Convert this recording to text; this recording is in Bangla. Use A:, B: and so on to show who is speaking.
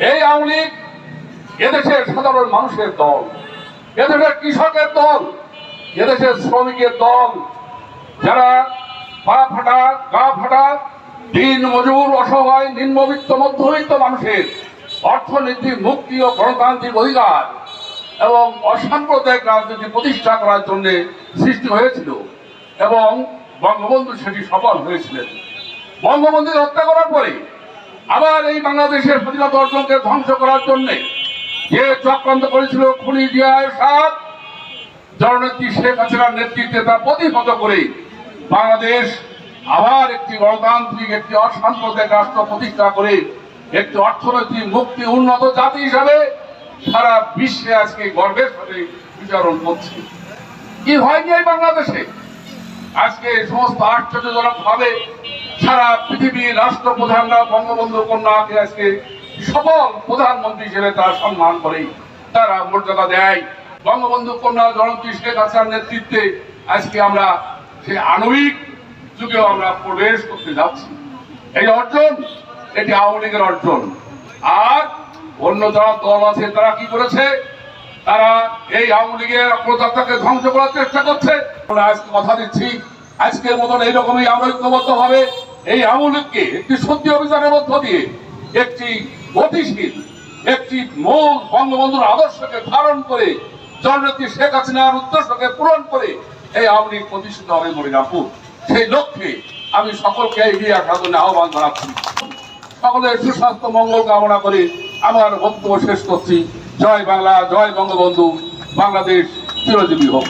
A: এই আওয়ামী লীগ এদেশের সাধারণ মানুষের দল, এদেশের কৃষকের দল, এদেশের শ্রমিকের দল, যারা পা ফাটা, গা ফাটা, দিন মজুর, অসহায়, নিম্নবিত্ত, মধ্যবিত্ত মানুষের অর্থনীতি, মুক্তি ও গণতান্ত্রিক অধিকার এবং অসাম্প্রদায়িক রাজনীতি প্রতিষ্ঠা করার জন্য সৃষ্টি হয়েছিল এবং বঙ্গবন্ধু সেটি সফল হয়েছিলেন। বঙ্গবন্ধুকে হত্যা করার পরে আবার এই বাংলাদেশের স্বাধীনতা অর্জনকে ধ্বংস করার জন্য যে চক্রান্ত করেছিল খুনি জিয়ার সাথ জননেত্রী শেখ হাসিনার নেতৃত্বে তা প্রতিহত করে বাংলাদেশ আবার একটি গণতান্ত্রিক, একটি অসাম্প্রদায়িক রাষ্ট্র প্রতিষ্ঠা করে একটি অর্থনৈতিক মুক্তি উন্নত জাতি হিসাবে সারা বিশ্বে আজকে গর্বের সাথে বিচরণ করছে। কি হয়নি এই বাংলাদেশে? আজকে সমস্ত আশ্চর্যজনক ভাবে সারা পৃথিবীর রাষ্ট্রপ্রধানরা বঙ্গবন্ধু কন্যাকে আজকে সফল প্রধানমন্ত্রী হিসেবে তারা সম্মান করে তারা মর্যাদা দেয়। বঙ্গবন্ধু কন্যা জনত্রী শেখ হাসিনার নেতৃত্বে আজকে আমরা সেই আণবিক যুগেও আমরা প্রবেশ করতে যাচ্ছি। এই অর্জন, এটি আওয়ামী লীগের অর্জন। আর অন্য যারা দল আছে, তারা কি করেছে? তারা এই আওয়ামী লীগের অগ্রযাত্রাকে ধ্বংস করার চেষ্টা করছে। আজকে কথা দিচ্ছি। আজকের মতন এইরকমই আমরা ঐক্যবদ্ধ হবে এই আওয়ামী একটি সত্যি অভিযানের মধ্য দিয়ে একটি গতিশীল, একটি মূল বঙ্গবন্ধুর আদর্শকে ধারণ করে জননেত্রী শেখ হাসিনার উদ্দেশ্যকে পূরণ করে এই আওয়ামী লীগ প্রতিষ্ঠিত হবে মরিনাপুর সেই লক্ষ্যে আমি সকলকে এগিয়ে আসার জন্য আহ্বান জানাচ্ছি। সকলের সুস্বাস্থ্য, মঙ্গল কামনা করে আমার বক্তব্য শেষ করছি। জয় বাংলা, জয় বঙ্গবন্ধু। বাংলাদেশ চিরজীবী হোক।